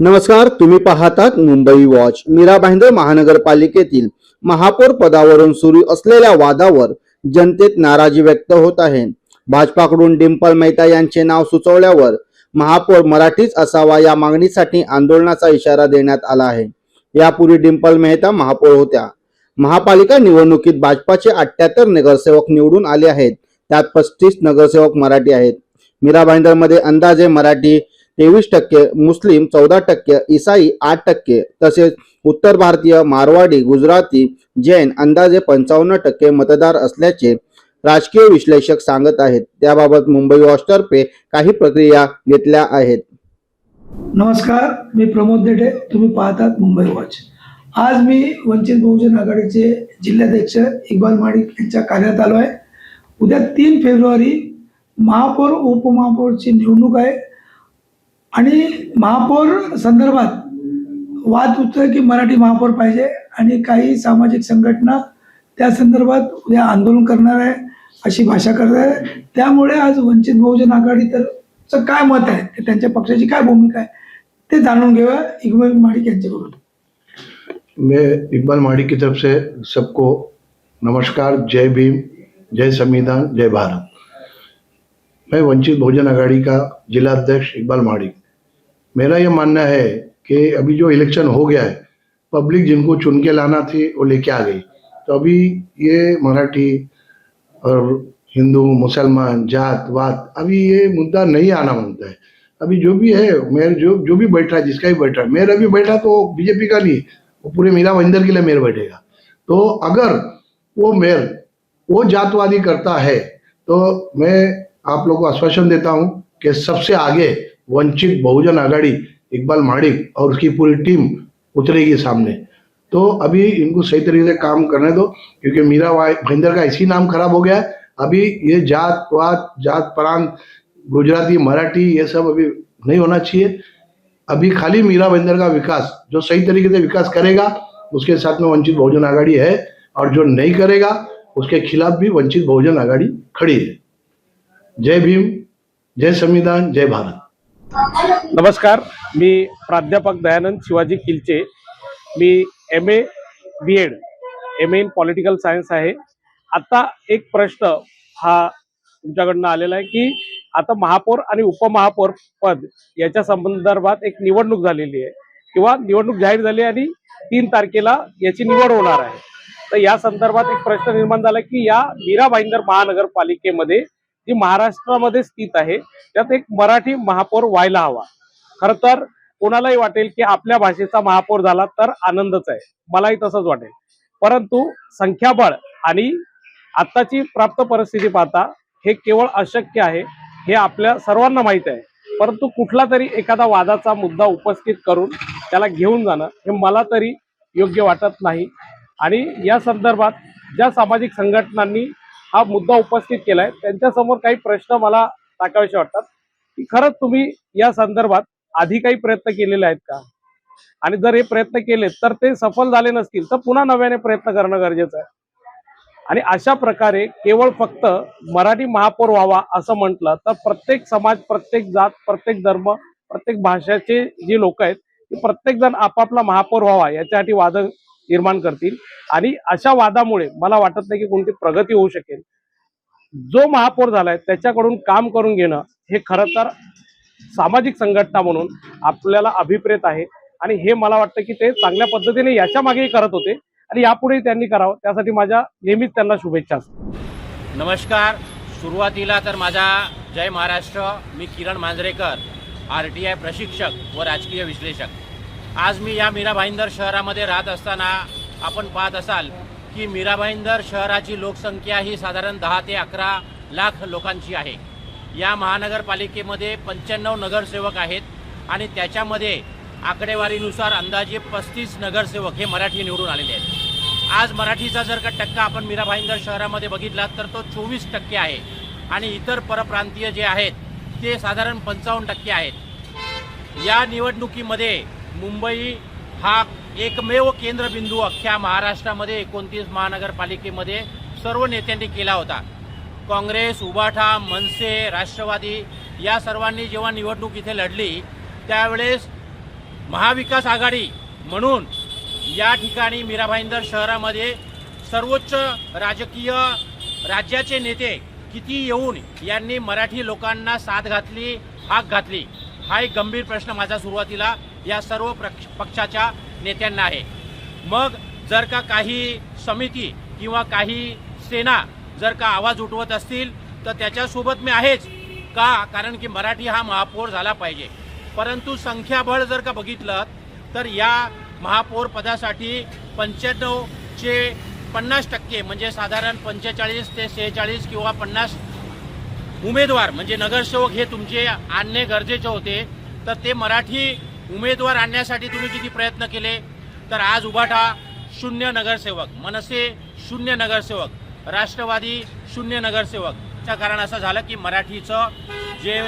नमस्कार तुम्ही पाहतात मुंबई वॉच. मीरा भाईंदर महानगरपालिकेतील महापौर पदावरून सुरू असलेल्या वादावर जनतेत नाराजी व्यक्त होत आहे. भाजपाकडून डिंपल मेहता यांचे नाव सुचवल्यावर महापौर मराठीच असावा या मागणीसाठी आंदोलनाचा इशारा देण्यात आला आहे. यापूर्वी डिंपल मेहता महापौर होत्या. महापालिका निवडणुकीत भाजपाचे अठ्याहत्तर नगरसेवक निवडून आले आहेत. त्यात पस्तीस नगरसेवक मराठी आहेत. मीरा भाईंदरमध्ये अंदाजे मराठी तेवीस टक्के मुस्लिम चौदा टक्के ईसाई आठ टक्के तसेच उत्तर भारतीय मारवाडी गुजराती जैन अंदाजे पंचावन्न टक्के मतदार असल्याचे राजकीय विश्लेषक सांगत आहेत. त्याबाबत मुंबई वॉचतर्फे काही प्रक्रिया घेतल्या आहेत. नमस्कार मी प्रमोद देठे तुम्ही पाहतात मुंबई वॉच. आज मी वंचित बहुजन आघाडीचे जिल्हाध्यक्ष इक्बाल माडिक यांच्या कार्यात आलो आहे. उद्या तीन फेब्रुवारी महापौर उपमहापौरची निवडणूक आहे. आणि महापौर संदर्भात वाद होतोय की मराठी महापौर पाहिजे आणि काही सामाजिक संघटना त्या संदर्भात उद्या आंदोलन करणार आहे अशी भाषा करणार आहे. त्यामुळे आज वंचित बहुजन आघाडी तर काय मत आहे? ते त्यांच्या पक्षाची काय भूमिका आहे? ते जाणून घेऊया इकबाल माडिक यांच्याकडून. मैं इकबाल माड़ी की तरफ से सबको नमस्कार जय भीम जय संविधान जय भारत। मैं वंचित बहुजन आघाडी का जिला अध्यक्ष इकबाल माड़ी मेरा ये मानना है कि अभी जो इलेक्शन हो गया है पब्लिक जिनको चुन के लाना थी, वो लेके आ गई। तो अभी ये मराठी और हिंदू, मुसलमान, जात, वात, अभी ये मुद्दा नहीं आना माँगता है। अभी जो भी है, मेयर जो जो भी बैठा है, जिसका भी बैठा है, मेयर अभी बैठा तो बीजेपी का नहीं, वो पूरे मीरा महेंद्र के लिए मेयर बैठेगा। तो अगर वो मेयर, वो जातवादी करता है तो मैं आप लोगों को आश्वासन देता हूँ कि सबसे आगे वंचित बहुजन आघाड़ी इकबाल माडिक और उसकी पूरी टीम उतरेगी सामने। तो अभी इनको सही तरीके से काम करने दो, क्योंकि मीरा भाईंदर का इसी नाम खराब हो गया है। अभी ये जात वात जात प्रांत गुजराती, मराठी, ये सब अभी नहीं होना चाहिए। अभी खाली मीरा भाईंदर का विकास, जो सही तरीके से विकास करेगा, उसके साथ में वंचित बहुजन आघाड़ी है, और जो नहीं करेगा, उसके खिलाफ भी वंचित बहुजन आघाड़ी खड़ी है। जय भीम, जय संविधान, जय भारत। नमस्कार मी प्राध्यापक दयानंद शिवाजी किलचे. मी M A B ed M A in political science आहे. आता एक प्रश्न हा तुमच्याकडनं आलेला आहे की आता महापौर आणि उपमहापौर पद याच्या संदर्भात एक निवडणूक झालेली आहे. किंवा निवडणूक जाहीर झाली आणि तीन तारखेला याची निवड होणार आहे. तर या संदर्भात एक प्रश्न निर्माण झाला की या मीरा भाईंदर महानगरपालिकेमध्ये ही महाराष्ट्रामध्ये स्थित आहे. त्यात एक मराठी महापौर व्हायला हवा. खर तर कोणालाही वाटेल की आपल्या भाषेचा महापौर झाला तर आनंदच आहे. मलाही तसंच वाटेल. परंतु संख्याबळ आणि आत्ताची प्राप्त परिस्थिती पाहता हे केवळ अशक्य आहे. हे आपल्या सर्वांना माहीत आहे. परंतु कुठला तरी एखादा वादाचा मुद्दा उपस्थित करून त्याला घेऊन जाणं हे मला तरी योग्य वाटत नाही. आणि या संदर्भात ज्या सामाजिक संघटनांनी हा मुद्दा उपस्थित केलाय. त्यांच्यासमोर काही प्रश्न मला टाकावेसे वाटतात. की खरंच तुम्ही या संदर्भात आधी काही प्रयत्न केलेले आहेत का? आणि जर हे प्रयत्न केले तर ते सफल झाले नसतील तर पुन्हा नव्याने प्रयत्न करणं गरजेचं आहे. आणि अशा प्रकारे केवळ फक्त मराठी महापौर व्हावा असं म्हटलं तर प्रत्येक समाज प्रत्येक जात प्रत्येक धर्म प्रत्येक भाषेचे जे लोक आहेत ते प्रत्येक जण आपापला महापौर व्हावा याच्यासाठी वाद निर्माण करतील. आणि अशा वादामुळे मला वाटत नाही की कोणती प्रगती होऊ शकेल. जो महापौर झालाय त्याच्याकडून काम करून घेणं हे खरं तर सामाजिक संघटना म्हणून आपल्याला अभिप्रेत आहे. आणि हे मला वाटतं की ते चांगल्या पद्धतीने याच्या मागेही करत होते. आणि यापुढेही त्यांनी करावं. त्यासाठी माझ्या नेहमीच त्यांना शुभेच्छा असतात. नमस्कार. सुरुवातीला तर माझा जय महाराष्ट्र. मी Kiran Manjrekar R T I प्रशिक्षक व राजकीय विश्लेषक. आज मी या मीरा भाईंदर शहरामध्ये राहत असताना आपण पाहत असाल की मीरा भाईंदर शहराची लोकसंख्या ही साधारण दहा ते अकरा लाख लोकांची आहे. या महानगरपालिकेमध्ये पंच्याण्णव नगरसेवक आहेत आणि त्याच्यामध्ये आकडेवारीनुसार अंदाजे पस्तीस नगरसेवक हे मराठी निवडून आलेले आहेत. आज मराठीचा जर का टक्का आपण मीरा भाईंदर शहरामध्ये बघितला तर तो चोवीस टक्के आहे. आणि इतर परप्रांतीय जे आहेत ते साधारण पंचावन्न टक्के आहेत. या निवडणुकीमध्ये मुंबई हा एकमेव केंद्रबिंदू अख्ख्या महाराष्ट्रामध्ये एकोणतीस महानगरपालिकेमध्ये सर्व नेत्यांनी केला होता. काँग्रेस उबाठा मनसे राष्ट्रवादी या सर्वांनी जेव्हा निवडणूक इथे लढली त्यावेळेस महाविकास आघाडी म्हणून या ठिकाणी मीराभाईंदर शहरामध्ये सर्वोच्च राजकीय राज्याचे नेते किती येऊन यांनी मराठी लोकांना साथ घातली हाक घातली हा एक गंभीर प्रश्न माझा सुरुवातीला. या सर्व प्रक्ष- पक्षाच्या नेत्यांना आहे. मग जर का काही समिती किंवा काही सेना जर का आवाज उठवत असतील तर त्याच्यासोबत मी आहेच का? कारण की मराठी हा महापौर झाला पाहिजे. परंतु संख्याबळ जर का बघितलं तर या महापौर पदासाठी पंच्याण्णवचे पन्नास टक्के म्हणजे साधारण पंचेचाळीस ते सेहेचाळीस किंवा पन्नास उमेदवार म्हणजे नगरसेवक हे तुमचे आणणे गरजेचे होते तर ते मराठी उमेदवार आणण्यासाठी तुम्ही किती प्रयत्न केले? तर आज उभाटा शून्य नगरसेवक. मनसे शून्य नगरसेवक. राष्ट्रवादी शून्य नगरसेवकच्या कारण असं झालं की मराठीचं जे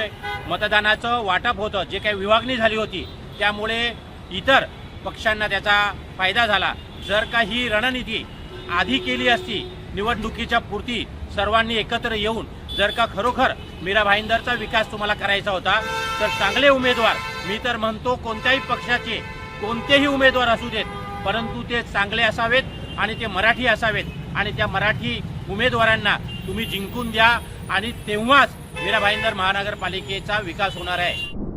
मतदानाचं वाटप होतं जे काही विभागणी झाली होती त्यामुळे इतर पक्षांना त्याचा फायदा झाला. जर का ही रणनीती आधी केली असती निवडणुकीच्या पुरती सर्वांनी एकत्र येऊन जर का खरोखर मीरा भाईंदरचा विकास तुम्हाला करायचा होता. तर चांगले उमेदवार मी तर म्हणतो कोणत्याही पक्षाचे कोणतेही उमेदवार असू देत परंतु ते चांगले असावेत आणि ते मराठी असावेत. आणि त्या मराठी उमेदवारांना तुम्ही जिंकून द्या आणि तेव्हाच मीरा भाईंदर महानगरपालिकेचा विकास होणार आहे.